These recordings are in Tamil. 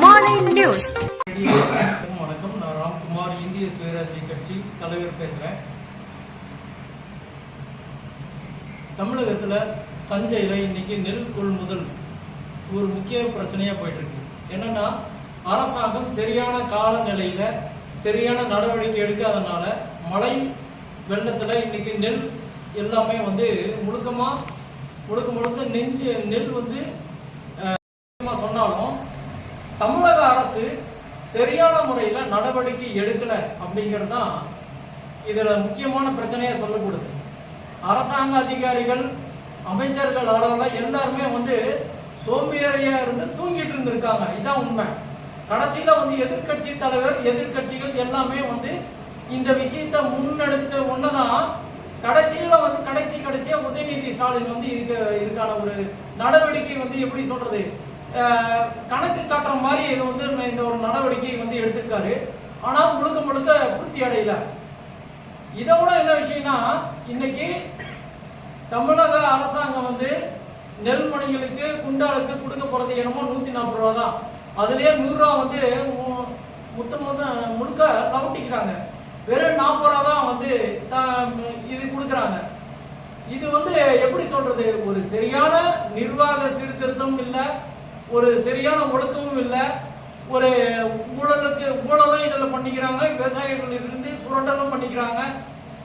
மாலை நியூஸ். வணக்கம் நான் ராம்குமார் இந்திய சுயராஜ்ய கட்சி தலைவர் பேசுறேன். தமிழகத்துல தஞ்சையில இன்னைக்கு நெல் கொள்முதல் ஒரு முக்கிய பிரச்சனையா போயிட்டு இருக்கு என்னன்னா அரசாங்கம் சரியான காலநிலையில சரியான நடவடிக்கை எடுக்காதனால மழை வெள்ளத்துல இன்னைக்கு நெல் எல்லாமே வந்து முழுக்கமா முழுக்க முழுக்க நெஞ்சு நெல் வந்து அஹ், சொன்னாலும் தமிழக அரசு சரியான முறையில் நடவடிக்கை எடுக்கலை அப்படிங்கிறது தான் இதில் முக்கியமான பிரச்சனையாக சொல்லப்படுது. அரசாங்க அதிகாரிகள் அமைச்சர்கள் அளவில் எல்லாருமே வந்து சோம்பேறியாக இருந்து தூங்கிட்டு இருந்திருக்காங்க. இதான் உண்மை. கடைசியில் வந்து எதிர்க்கட்சி தலைவர் எதிர்க்கட்சிகள் எல்லாமே வந்து இந்த விஷயத்தை முன்னெடுத்த ஒன்று தான் கடைசியில் வந்து கடைசி கடைசியாக உதயநிதி ஸ்டாலின் வந்து இருக்க இதுக்கான ஒரு நடவடிக்கை வந்து எப்படி சொல்கிறது கணக்கு காட்டுற மாதிரி இது வந்து இந்த ஒரு நடவடிக்கை வந்து எடுத்திருக்காரு. ஆனால் முழுக்க முழுக்க பூர்த்தி அடையல. இதை விட என்ன விஷயம்னா இன்னைக்கு தமிழக அரசாங்கம் வந்து நெல்மணிகளுக்கு குண்டாளுக்கு கொடுக்க போறது என்னமோ நூத்தி நாற்பது ரூபா தான். அதுலயே நூறு ரூபா வந்து மு- முத்த முழுக்க கவுட்டிக்கிறாங்க. வெறும் நாற்பது ரூபா தான் வந்து த- இது கொடுக்குறாங்க. இது வந்து எப்படி சொல்றது? ஒரு சரியான நிர்வாக சீர்திருத்தம் இல்ல ஒரு சரியான ஒழுக்கமும் இல்லை. ஒரு ஊழலுக்கு ஊழலும் இதில் பண்ணிக்கிறாங்க விவசாயிகள் இருந்து சுரண்டலும் பண்ணிக்கிறாங்க.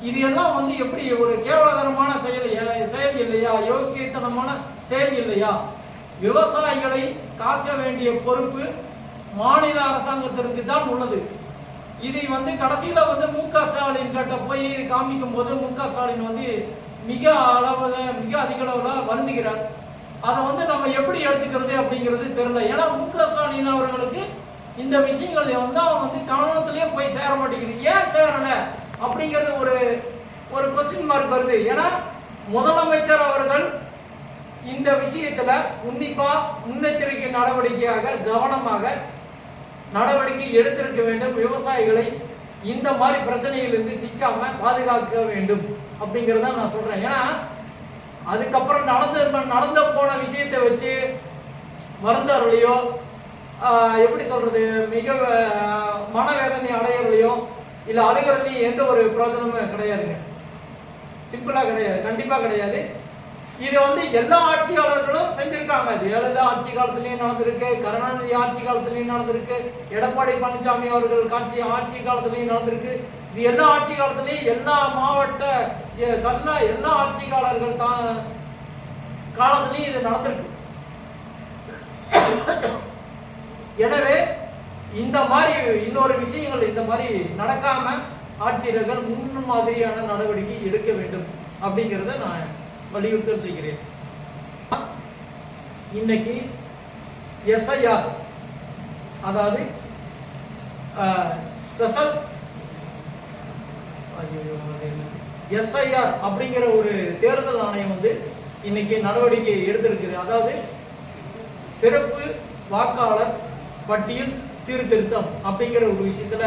இது எல்லாம் வந்து எப்படி ஒரு கேவலகரமான செயல் செயல் இல்லையா? யோக்கியத்தனமான செயல் இல்லையா? விவசாயிகளை காக்க வேண்டிய பொறுப்பு மாநில அரசாங்கத்திற்கு தான் உள்ளது. இதை வந்து கடைசியில் வந்து மு க ஸ்டாலின் கிட்ட போய் காமிக்கும் போது மு க ஸ்டாலின் வந்து மிக அளவில் மிக அதிக அளவில் வருந்துகிறார். அதை வந்து நம்ம எப்படி எடுத்துக்கிறது அப்படிங்கிறது தெரியல. ஏன்னா மு க ஸ்டாலின் அவர்களுக்கு இந்த விஷயங்கள் வந்து அவன் வந்து கவனத்திலேயே போய் சேர மாட்டேங்குது. ஏன் சேரல? அப்படிங்கிறது ஒரு ஒரு கொஸ்டின் மார்க் வருது. ஏன்னா முதலமைச்சர் அவர்கள் இந்த விஷயத்துல உன்னிப்பா முன்னெச்சரிக்கை நடவடிக்கையாக கவனமாக நடவடிக்கை எடுத்திருக்க வேண்டும். விவசாயிகளை இந்த மாதிரி பிரச்சனையிலிருந்து சிக்காம பாதுகாக்க வேண்டும். அப்படிங்கிறத நான் சொல்றேன். ஏன்னா அதுக்கப்புறம் நடந்து நடந்த போன விஷயத்தை வச்சு வருந்தவர்களையோ ஆஹ், எப்படி சொல்றது மிக மனவேதனை அடையறலையோ இல்லை அழுகிறதுலையும் எந்த ஒரு பிரயோஜனமும் கிடையாதுங்க. சிம்பிளாக கிடையாது கண்டிப்பா கிடையாது. இதை வந்து எல்லா ஆட்சியாளர்களும் செஞ்சிருக்காங்க. ஜெயலலிதா ஆட்சி காலத்திலயும் நடந்திருக்கு கருணாநிதி ஆட்சி காலத்திலயும் நடந்திருக்கு எடப்பாடி பழனிசாமி அவர்கள் காட்சி ஆட்சி காலத்திலயும் நடந்திருக்கு. இது எல்லா ஆட்சி காலத்திலயும் எல்லா மாவட்ட எ- எல்லா ஆட்சியாளர்கள் தான் காலத்திலயும் இது நடந்திருக்கு. எனவே இந்த மாதிரி இன்னொரு விஷயங்கள் இந்த மாதிரி நடக்காம ஆட்சியர்கள் முன் மாதிரியான நடவடிக்கை எடுக்க வேண்டும் அப்படிங்கிறத நான் வலியுறுத்தல் செய்கிறேன். இன்னைக்கு எஸ்ஐஆர் அதாவது ஸ்பெஷல் எஸ்ஐஆர் அப்படிங்கிற ஒரு தேர்தல் ஆணையம் வந்து இன்னைக்கு நடவடிக்கை எடுத்திருக்குது. அதாவது சிறப்பு வாக்காளர் பட்டியல் சீர்திருத்தம் அப்படிங்கிற ஒரு விஷயத்துல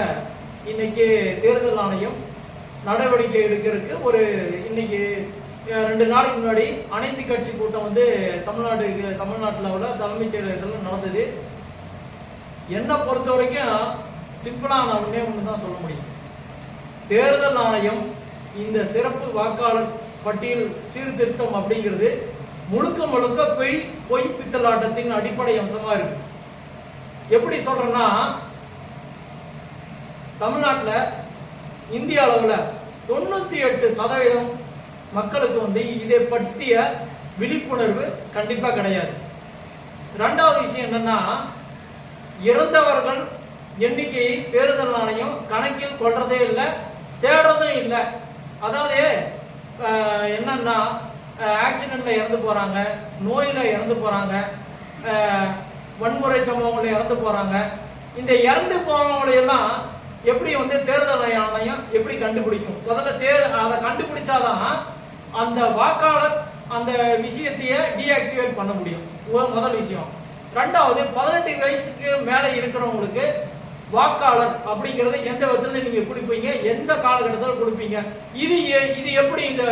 இன்னைக்கு தேர்தல் ஆணையம் நடவடிக்கை எடுக்கிறதுக்கு ஒரு இன்னைக்கு ரெண்டு நாளைக்கு முன்னாடி அனைத்து கட்சி கூட்டம் வந்து தமிழ்நாடு தமிழ்நாட்டில் உள்ள தலைமைச் செயலகத்தில் நடந்தது. என்னை பொறுத்த வரைக்கும் சிம்பிளாக நான் ஒண்ணே ஒன்று தான் சொல்ல முடியும். தேர்தல் ஆணையம் இந்த சிறப்பு வாக்காளர் பட்டியல் சீர்திருத்தம் அப்படிங்கிறது முழுக்க முழுக்க பொய் பொய் பித்தலாட்டத்தின் அடிப்படை அம்சமா இருக்கு. எப்படி சொல்றேன்னா தமிழ்நாட்டுல இந்திய அளவுல தொண்ணூத்தி எட்டு சதவீதம் மக்களுக்கு வந்து இதை பற்றிய விழிப்புணர்வு கண்டிப்பாக கிடையாது. ரெண்டாவது விஷயம் என்னன்னா இறந்தவர்கள் எண்ணிக்கையை தேர்தல் ஆணையம் கணக்கில் கொள்றதே இல்லை தேடுறதும் இல்லை. அதாவது என்னன்னா ஆக்சிடென்ட்ல இறந்து போறாங்க நோயில இறந்து போறாங்க வன்முறை சம்பவங்கள்ல இறந்து போறாங்க. இந்த இறந்து போனவங்களையெல்லாம் எப்படி வந்து தேர்தல் ஆணையம் எப்படி கண்டுபிடிக்கும்? முதல்ல தேர் அதை கண்டுபிடிச்சாதான் அந்த வாக்காளர் அந்த விஷயத்தையே டீஆக்டிவேட் பண்ண முடியும். முதல் விஷயம். ரெண்டாவது பதினெட்டு வயசுக்கு மேலே இருக்கிறவங்களுக்கு வாக்காளர் அப்படிங்கறத எந்த விதத்துல நீங்க கொடுப்பீங்க? எந்த காலகட்டத்தில் கொடுப்பீங்க? இது இது எப்படி இந்த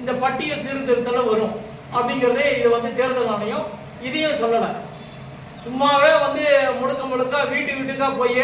இந்த பட்டியல் சீர்திருத்தல வரும்? அப்படிங்கறதே இது வந்து தேர்தல் ஆணையம் இதையும் சொல்லலை. சும்மாவே வந்து முழுக்க முழுக்க வீட்டு வீட்டுக்கா போய்